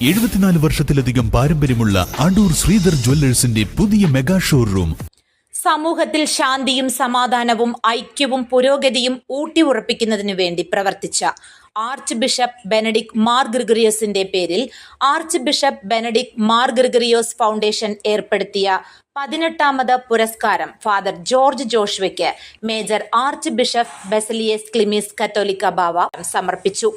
എഴുപത്തിനാല് വർഷത്തിലധികം പാരമ്പര്യമുള്ള അടൂർ ശ്രീധർ ജ്വല്ലേഴ്സിന്റെ പുതിയ മെഗാ ഷോറൂം. സമൂഹത്തിൽ ശാന്തിയും സമാധാനവും ഐക്യവും പുരോഗതിയും ഊട്ടിയുറപ്പിക്കുന്നതിനു വേണ്ടി പ്രവർത്തിച്ച ആർച്ച് ബിഷപ്പ് ബെനഡിക് മാർ ഗ്രിഗറിയോസിന്റെ പേരിൽ archbishop Benedict Mar Gregorios foundation ഏർപ്പെടുത്തിയ പതിനെട്ടാമത് പുരസ്കാരം ഫാദർ ജോർജ് ജോഷ്വയ്ക്ക് major archbishop Baselios Cleemis കത്തോലിക്ക ബാവ സമർപ്പിച്ചു.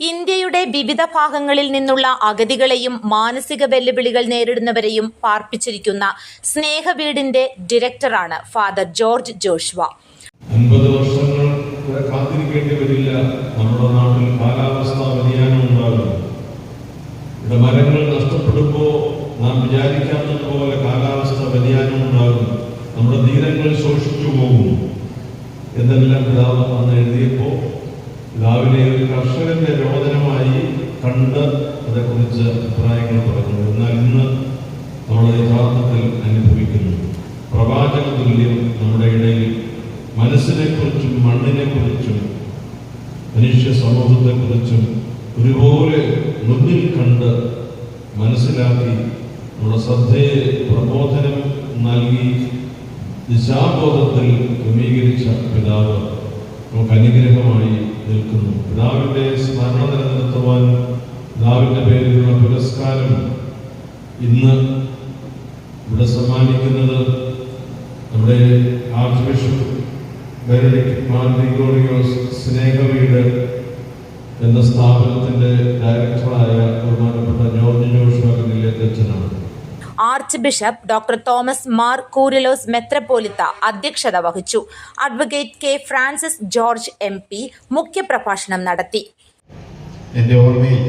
ഇന്ത്യയുടെ വിവിധ ഭാഗങ്ങളിൽ നിന്നുള്ള അഗതികളെയും മാനസിക വെല്ലുവിളികൾ നേരിടുന്നവരെയും പാർപ്പിച്ചിരിക്കുന്ന സ്നേഹവീടിന്റെ ഡയറക്ടറാണ് ഫാദർ ജോർജ് ജോഷ്വ. അൻപത് വർഷങ്ങൾ കാത്തിരിക്കേണ്ടി വരില്ല. നമ്മുടെ നാട്ടിൽ കാലാവസ്ഥാ വ്യതിയാനം ഉണ്ടാകും ഇവിടെ മരങ്ങൾ നഷ്ടപ്പെടുമ്പോൾ നാം വിചാരിക്കാത്തത് പോലെ കാലാവസ്ഥ വ്യതിയാനം ഉണ്ടാകും നമ്മുടെ തീരങ്ങൾ ശോഷിച്ചു പോകും. എന്നെല്ലാം പിതാവ് അന്ന് എഴുതിയപ്പോൾ പിതാവിനെ ഒരു കർഷകന്റെ രോദനമായി കണ്ട് അതേക്കുറിച്ച് അഭിപ്രായങ്ങൾ പറഞ്ഞു എന്നാൽ ഇന്ന് നമ്മൾ യഥാർത്ഥത്തിൽ അനുഭവിക്കുന്നു. പ്രവാചക തുല്യം നമ്മുടെ ഇടയിൽ മനസ്സിനെക്കുറിച്ചും മണ്ണിനെക്കുറിച്ചും മനുഷ്യ സമൂഹത്തെക്കുറിച്ചും ഒരുപോലെ മുന്നിൽ കണ്ട് മനസ്സിലാക്കി നമ്മുടെ ശ്രദ്ധയെ പ്രബോധനം നൽകി ദിശാബോധത്തിൽ ക്രമീകരിച്ച പിതാവ് നമുക്ക് അനുഗ്രഹമായി നിൽക്കുന്നു. പിതാവിന്റെ സ്മരണ നിലനിർത്തുവാൻ പിതാവിന്റെ പേരിലുള്ള പുരസ്കാരം ഇന്ന് ഇവിടെ സമ്മാനിക്കുന്നത് നമ്മുടെ archbishop Benedict Mar Gregorios Snehaveedu എന്ന സ്ഥാപനത്തിന്റെ ഡയറക്ടറായ ബഹുമാനപ്പെട്ട ജോർജ് ജോഷുവ അച്ഛനാണ് archbishop doctor Thomas Mar Kurilos മെത്രപ്പോലിത്ത അധ്യക്ഷത വഹിച്ചു. Advocate K Francis George M P മുഖ്യപ്രഭാഷണം നടത്തി. എന്റെ ഓർമ്മയിൽ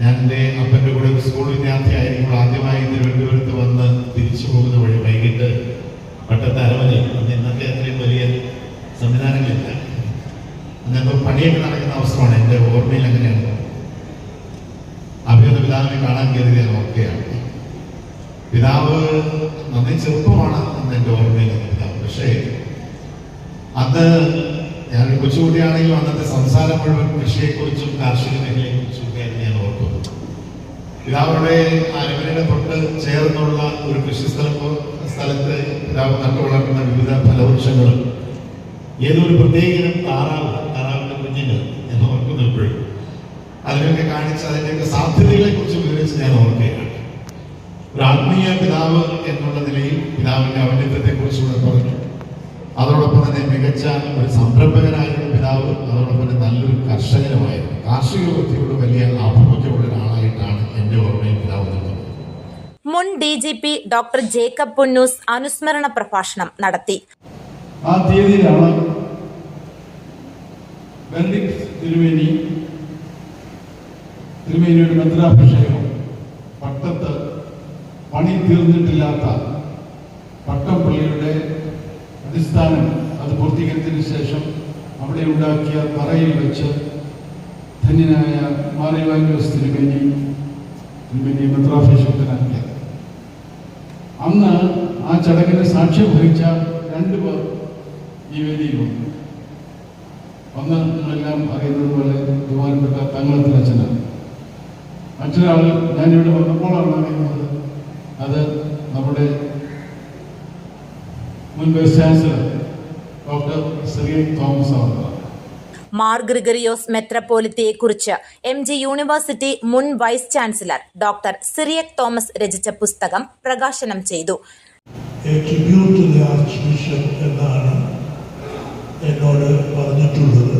ഞാൻ എന്റെ അപ്പന്റെ കൂടെ സ്കൂൾ വിദ്യാർത്ഥിയായിരിക്കുമ്പോൾ ആദ്യമായി തിരുവനന്തപുരത്ത് വന്ന് തിരിച്ചു പോകുന്ന വഴി വൈകിട്ട് പട്ടത്തെ അരമനയിൽ അന്ന് ഇന്നത്തെ അത്രയും വലിയ സംവിധാനങ്ങളില്ല അന്നെന്തോ പണിയൊക്കെ നടക്കുന്ന അവസരമാണ് എന്റെ ഓർമ്മയിൽ അങ്ങനെയാണ്. അഭിയൊന്ന് പിതാവിനെ കാണാൻ കയറി ഞാൻ ഓർക്കുകയാണ്. പിതാവ് നന്ദി ചെറുപ്പമാണ് അന്ന് എന്റെ ഓർമ്മയിൽ പിതാവ്. പക്ഷേ അന്ന് ഞാൻ കൊച്ചുകുട്ടിയാണെങ്കിലും അന്നത്തെ സംസാരം മുഴുവൻ കൃഷിയെക്കുറിച്ചും കാർഷിക മേഖലയെക്കുറിച്ചും ഒക്കെയായിരുന്നു ഞാൻ ഓർക്കുന്നത് പിതാവുടെ അരമനയുടെ തൊട്ട് ചേർന്നുള്ള ഒരു കൃഷി സ്ഥലം സ്ഥലത്ത് പിതാവ് നട്ടു വളർത്തുന്ന വിവിധ ഫലവൃക്ഷങ്ങൾ ഏതോ ഒരു പ്രത്യേക ഇനം താറാവ് താറാവിന്റെ കുഞ്ഞിന് ഞാൻ ഓർക്കുന്നു എപ്പോഴും അതിനൊക്കെ കാണിച്ച് അതിന്റെയൊക്കെ സാധ്യതകളെ കുറിച്ച് വിവരിച്ച് ഞാൻ ഓർക്കുകയാണ്. ഒരു ആത്മീയ പിതാവ് എന്നുള്ള നിലയിൽ പിതാവിന്റെ ഔന്നിത്യത്തെ കുറിച്ചുകൂടെ പറഞ്ഞു. അതോടൊപ്പം തന്നെ മികച്ച ഒരു സംരംഭകനായിരുന്നു പിതാവ് അതോടൊപ്പം തന്നെ നല്ലൊരു കർഷകനുമായിരുന്നു. കാർഷിക വൃത്തിയോട് വലിയ ആഭിമുഖ്യമുള്ള ഒരാളായിട്ടാണ് എന്റെ ഓർമ്മയിൽ പിതാവ് നിൽക്കുന്നത്. മുൻ D G P doctor Jacob Punnoose അനുസ്മരണ പ്രഭാഷണം നടത്തി. ആ തീയതിയിലാണ് ബെൻഡിക്സ് തിരുമേനി തിരുമേനിയുടെ മന്ത്രാഭിഷേകം. പട്ടത്ത് പണി തീർന്നിട്ടില്ലാത്ത പട്ടം പള്ളിയുടെ അടിസ്ഥാനം അത് പൂർത്തീകരിച്ചതിന് ശേഷം അവിടെ ഉണ്ടാക്കിയ തറയിൽ വെച്ച് ധന്യനായ മാറിവാൻഡോസ് തിരുമേനി തിരുമേനി മെത്രാഭിഷേകത്തിനാക്കിയത് അന്ന് ആ ചടങ്ങിന് സാക്ഷ്യം വഹിച്ച രണ്ടു പേർ ഈ വേദിയിലുണ്ട് ഒന്ന് നിങ്ങളെല്ലാം അറിയുന്നത് പോലെ ബഹുമാനപ്പെട്ട തങ്ങളത്തിൽ അച്ഛനാണ് മറ്റൊരാൾ ഞാനിവിടെ വന്നപ്പോഴാണ് അറിയുന്നത് അത് നമ്മുടെ മുൻ vice chancellor doctor Shri Thomas ആണ്. മാർ ഗ്രിഗറിയോസ് മെത്രപ്പോലിത്തയെക്കുറിച്ച് എം ജി യൂണിവേഴ്സിറ്റി മുൻ vice chancellor doctor Cyriac Thomas രചിച്ച പുസ്തകം പ്രകാശനം ചെയ്തു a tribute to the archbishop എന്നാണ് എന്നോട് പറഞ്ഞിട്ടുള്ളത്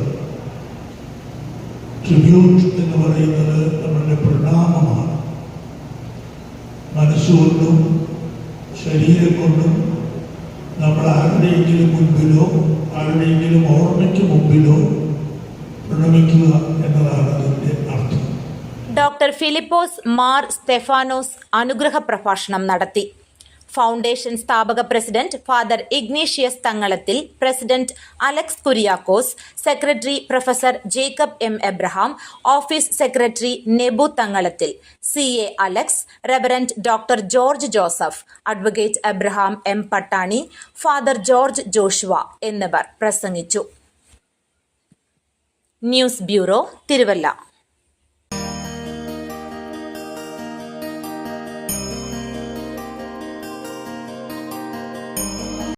ട്രിബ്യൂട്ട് എന്ന് പറയുന്നത് നമ്മളുടെ പ്രണാമമാണ്. മനസ്സുകൊണ്ടും ശരീരം കൊണ്ടും നമ്മൾ ആരുടെയെങ്കിലും മുൻപിലോ ആരുടെയെങ്കിലും ഓർമ്മയ്ക്ക് മുമ്പിലോ പ്രണമിക്കുക എന്നതാണ് അതിന്റെ അർത്ഥം. ഡോക്ടർ ഫിലിപ്പോസ് മാർ സ്റ്റെഫാനോസ് അനുഗ്രഹ പ്രഭാഷണം നടത്തി. ഫൗണ്ടേഷൻ സ്ഥാപക president father Ignatius Thangalathil president Alex Kuriakose secretary professor Jacob M Abraham office secretary Nebu Thangalathil C A Alex reverend doctor George Joseph advocate Abraham M Pattani father George Joshua എന്നിവർ പ്രസംഗിച്ചു. News bureau Thiruvalla.